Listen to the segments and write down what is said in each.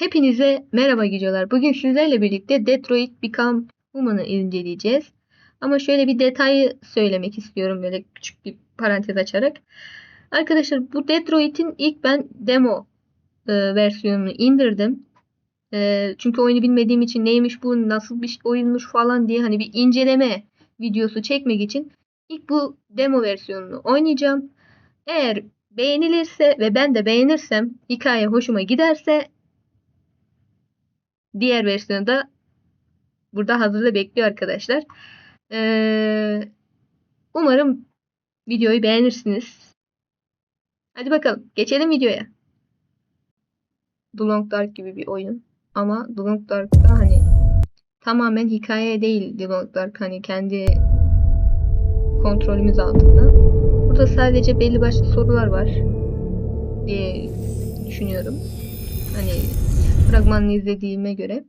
Hepinize merhaba gidiyorlar. Bugün sizlerle birlikte Detroit Become Human'ı inceleyeceğiz. Ama şöyle bir detayı söylemek istiyorum böyle küçük bir parantez açarak. Arkadaşlar bu Detroit'in ilk ben demo e, versiyonunu indirdim. E, çünkü oyunu bilmediğim için neymiş bu, nasıl bir oyunmuş falan diye hani bir inceleme videosu çekmek için ilk bu demo versiyonunu oynayacağım. Eğer beğenilirse ve ben de beğenirsem, hikaye hoşuma giderse diğer versiyonu da burada hazırda bekliyor arkadaşlar. Ee, umarım videoyu beğenirsiniz. Hadi bakalım geçelim videoya. The Long Dark gibi bir oyun. Ama The Long Dark'ta hani tamamen hikaye değil The Long Dark hani kendi kontrolümüz altında. Burada sadece belli başlı sorular var diye düşünüyorum. Hani fragmanını izlediğime göre.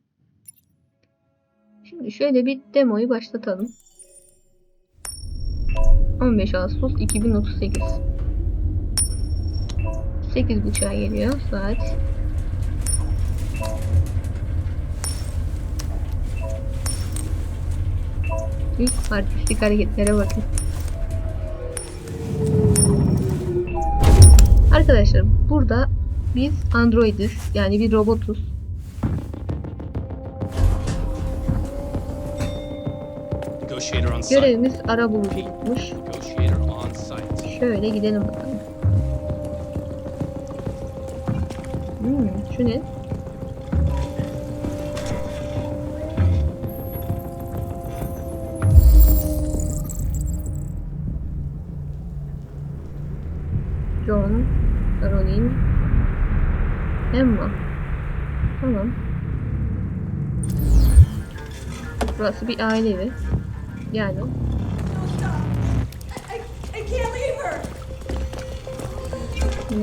Şimdi şöyle bir demoyu başlatalım. 15 Ağustos 2038 8.30'a geliyor saat. İlk artistik hareketlere bakın. Arkadaşlar burada biz androidiz yani bir robotuz. Görevimiz ara site. Şöyle gidelim bakalım. Hmm, şu ne? John, Caroline, Emma. Tamam. Burası bir aile evi. Yani I, I can't leave her.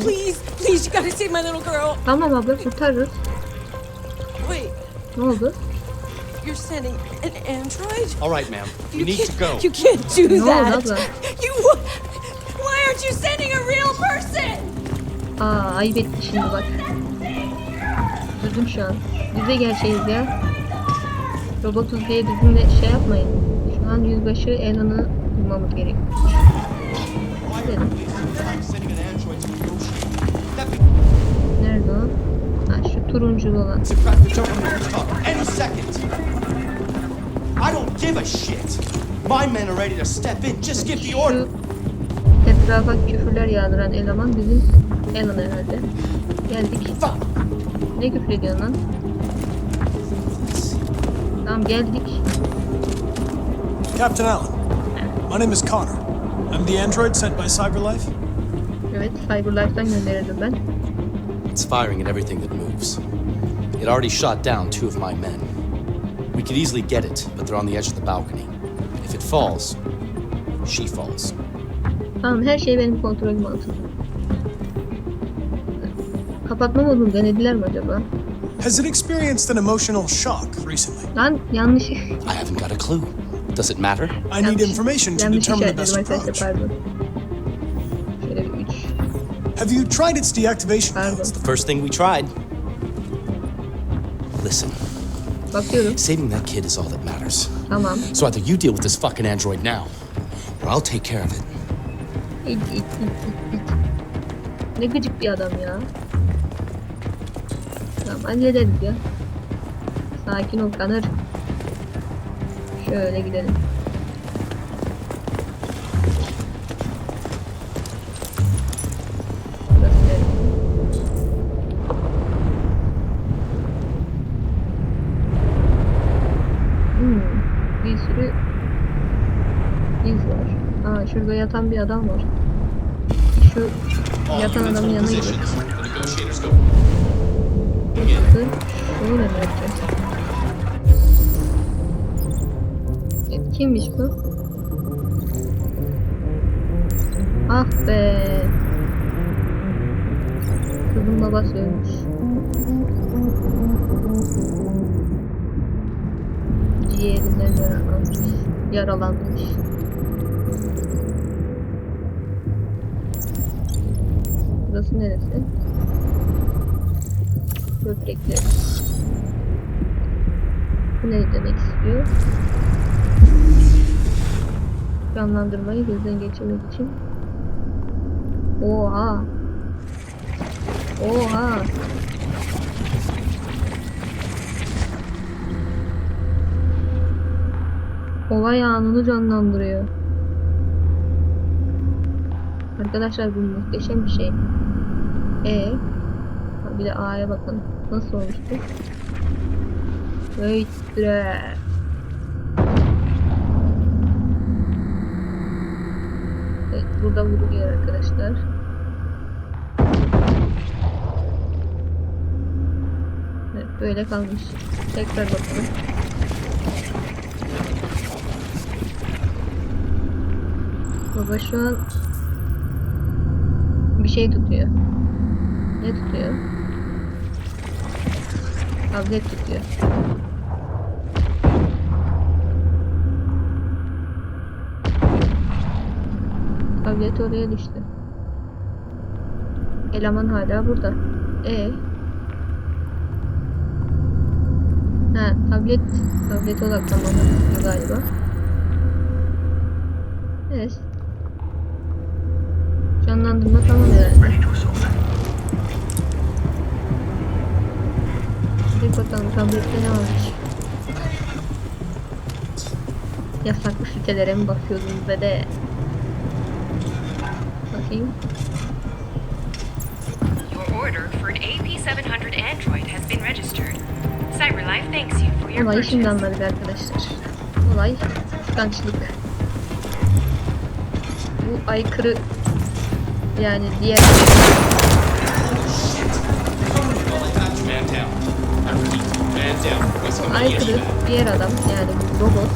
Please, please, you gotta save my little girl. Tamam abla kurtarırız. Wait, Ne oldu? you're sending an android? All right, ma'am. You You need to go. You can't do No, that. abla. You. Why aren't you sending a real person? Aa ayıp etti şimdi bak. Üzüldüm şu an. Biz de gerçeğiz ya. Robotuz diye bizimle şey yapmayın. An yüzbaşı Ellen'ı bulmamız gerek. Gidelim. I'm sending an android to negotiate. That Nerede o? Ha şu turuncu olan. I don't give a shit. My men are ready to step in. Just give the order. Etrafa küfürler yağdıran eleman bizim Ellen herhalde. Geldik. Ne küfür ediyorsun lan? Tamam geldik. Captain Allen, my name is Connor. I'm the android sent by CyberLife. Evet Cyberlife'dan gönderildim ben. It's firing at everything that moves. It already shot down two of my men. We could easily get it, but they're on the edge of the balcony. If it falls, she falls. Tamam her şey benim kontrolüm altında. Kapatma modunu denediler mi acaba? Has it experienced an emotional shock recently? Lan yanlış I haven't got a clue. Does it matter? I need information to yanlış determine the best işaretledim arkadaşlar approach. pardon. Şöyle bir üç. Have you tried its deactivation Pardon. codes? The first thing we tried. Listen, Bakıyorum. saving that kid is all that matters. Tamam. So either you deal with this fucking android now, or I'll take care of it. İt, it, it, it, it. Ne gıcık bir adam ya. Tamam hallederiz ya. Sakin ol kanır. Şöyle gidelim. Hmm, bir sürü iz var. Aa şurada yatan bir adam var. Şu yatan adamın yanına gidelim. Burası şunu ne yapacağız? Kimmiş bu? Ah be. Kızın babası ölmüş. Ciğerinden yaralanmış. Yaralanmış. Burası neresi? böbrekleri. Bu ne demek istiyor? Canlandırmayı gözden geçirmek için. Oha. Oha. Olay anını canlandırıyor. Arkadaşlar bu muhteşem bir şey. E bir de A'ya bakın. Nasıl olmuştu? Öyle. Evet, burada vuruluyor arkadaşlar. Evet, böyle kalmış. Tekrar bakalım. Baba şu an bir şey tutuyor. Ne tutuyor? Tablet tutuyor. Tablet oraya düştü. Eleman hala burada. E. Ha, tablet tablet odaklanmamız galiba. Evet. Canlandırma tamam herhalde. Bir bakalım tablette ne varmış. Yasaklı sitelere mi bakıyordunuz ve de Bakayım. Your order for an AP700 Android has been registered. CyberLife thanks you for your Olayı şimdi anladık arkadaşlar. Olay kıskançlık. Bu aykırı yani diğer aykırı diğer adam yani robot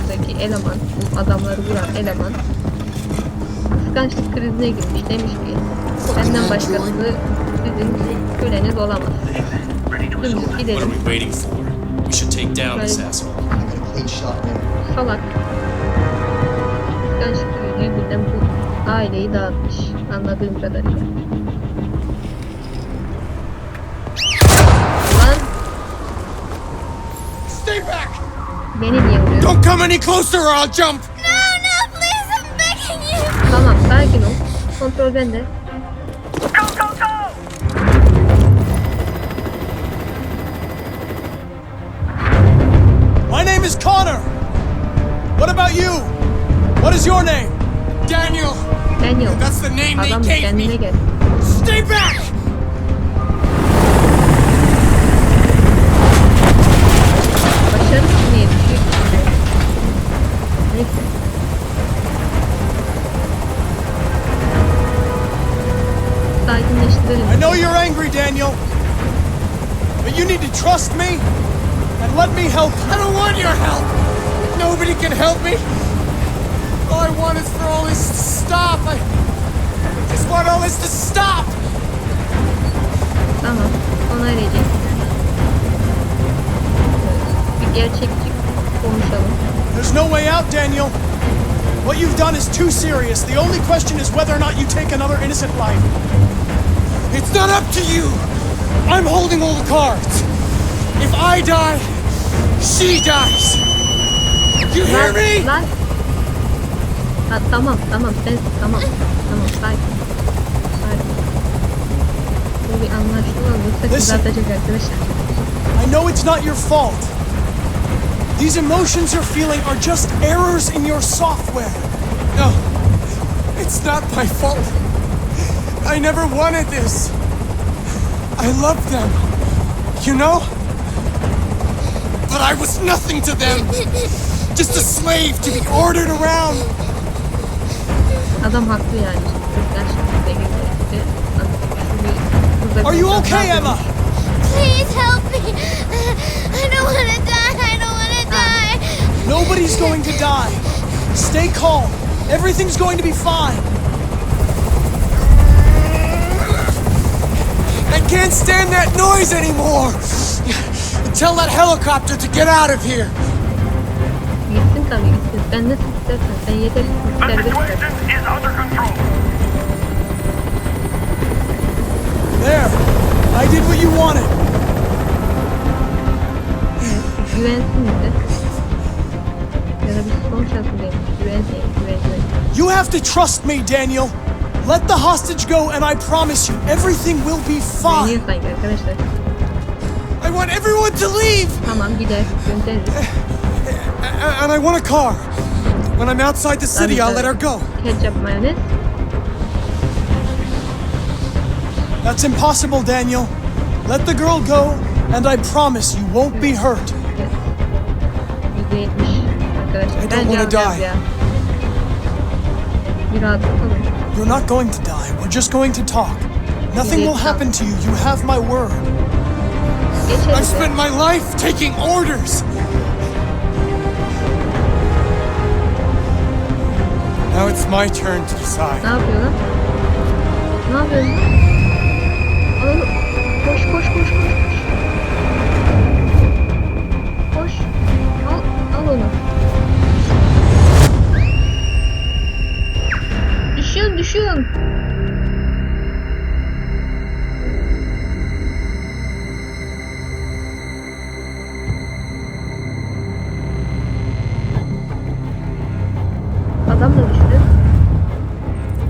buradaki eleman bu adamları vuran eleman kıskançlık krizine girmiş demiş ki benden başkası sizin köleniz olamaz. Dümdüz gidelim. Salak. Kıskançlık yüzünden bu aileyi dağıtmış anladığım kadarıyla. Beni niye vuruyor? Don't come any closer or I'll jump! Tamam sakin ol. Kontrol bende. My name is Connor. What about you? What is your name? Daniel! Daniel. That's the name they gave me! gel. Stay back! Trust me and let me help you. I don't want your help! Nobody can help me! All I want is for all this to stop! I just want all this to stop! Tamam. Bir gerçekçi konuşalım. There's no way out, Daniel. What you've done is too serious. The only question is whether or not you take another innocent life. It's not up to you! I'm holding all the cards! If I die, she dies! You hear Lan, me? lan. Ha, tamam tamam sen tamam. Tamam sakin. Sakin. Bu bir anlaşma olursa Listen. kızartacak arkadaşlar. I know it's not your fault. These emotions you're feeling are just errors in your software. No, it's not my fault. I never wanted this. I love them, you know? But I was nothing to them. Just a slave to be ordered around. Adam haklı yani. Gerçekten de gerekti. Are you okay, Emma? Please help me. I don't want to die. I don't want to die. Nobody's going to die. Stay calm. Everything's going to be fine. I can't stand that noise anymore. Tell that helicopter to get out of here. Gitsin tabii gitsin. Sen nasıl istersen. Sen yeter The serbest. There. I did what you wanted. Güvensin bize. Ya da bir son değil. Güvensin, güven. You have to trust me, Daniel. Let the hostage go, and I promise you, everything will be fine. Güveniyor sanki arkadaşlar. I want everyone to leave! Tamam gider, göndeririz. A- And I want a car. When I'm outside the city, I'll let her go. Ketçap, mayonez. That's impossible, Daniel. Let the girl go, and I promise you won't be hurt. Evet. Yüzde yetmiş arkadaşlar. I don't die. Bir rahatlık alın. You're not going to die. We're just going to talk. Nothing will happen to you. You have my word. I've spent my life taking orders. Now it's my turn to Ne decide. yapıyor lan? Ne yapıyor lan?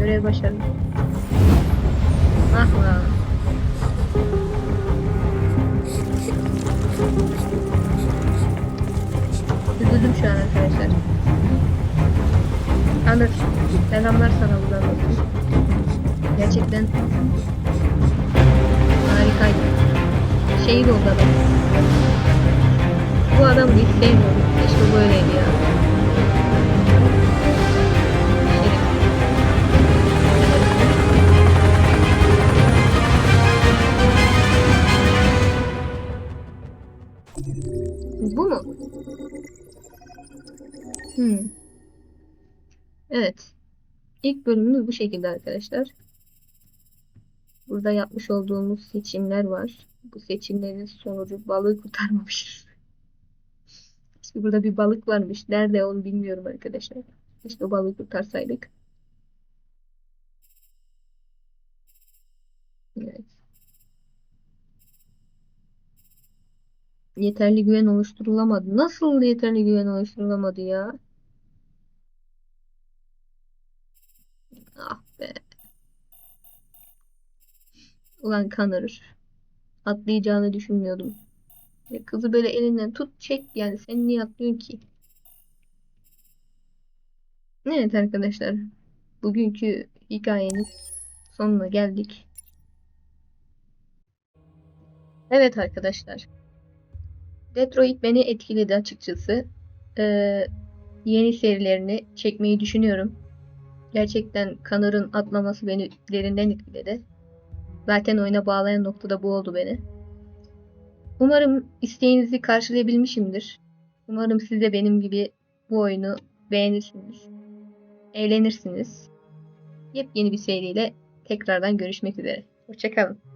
Görev başarılı. Ah lan. Üzüldüm şu an arkadaşlar. Anır. Selamlar sana buradan dostum. Gerçekten harikaydı. Şehit oldu adam. Bu adamı hiç sevmiyorum. Keşke böyleydi ya. İlk bölümümüz bu şekilde arkadaşlar. Burada yapmış olduğumuz seçimler var. Bu seçimlerin sonucu balığı kurtarmamışız. İşte burada bir balık varmış. Nerede onu bilmiyorum arkadaşlar. İşte o balığı kurtarsaydık. Evet. Yeterli güven oluşturulamadı. Nasıl yeterli güven oluşturulamadı ya? Ah be. Ulan Connor. Atlayacağını düşünmüyordum. Ya kızı böyle elinden tut çek yani sen niye atlıyorsun ki? Evet arkadaşlar. Bugünkü hikayenin sonuna geldik. Evet arkadaşlar. Detroit beni etkiledi açıkçası. Ee, yeni serilerini çekmeyi düşünüyorum. Gerçekten Connor'ın atlaması beni derinden etkiledi. Zaten oyuna bağlayan nokta da bu oldu beni. Umarım isteğinizi karşılayabilmişimdir. Umarım siz de benim gibi bu oyunu beğenirsiniz. Eğlenirsiniz. Yepyeni bir seriyle tekrardan görüşmek üzere. Hoşçakalın.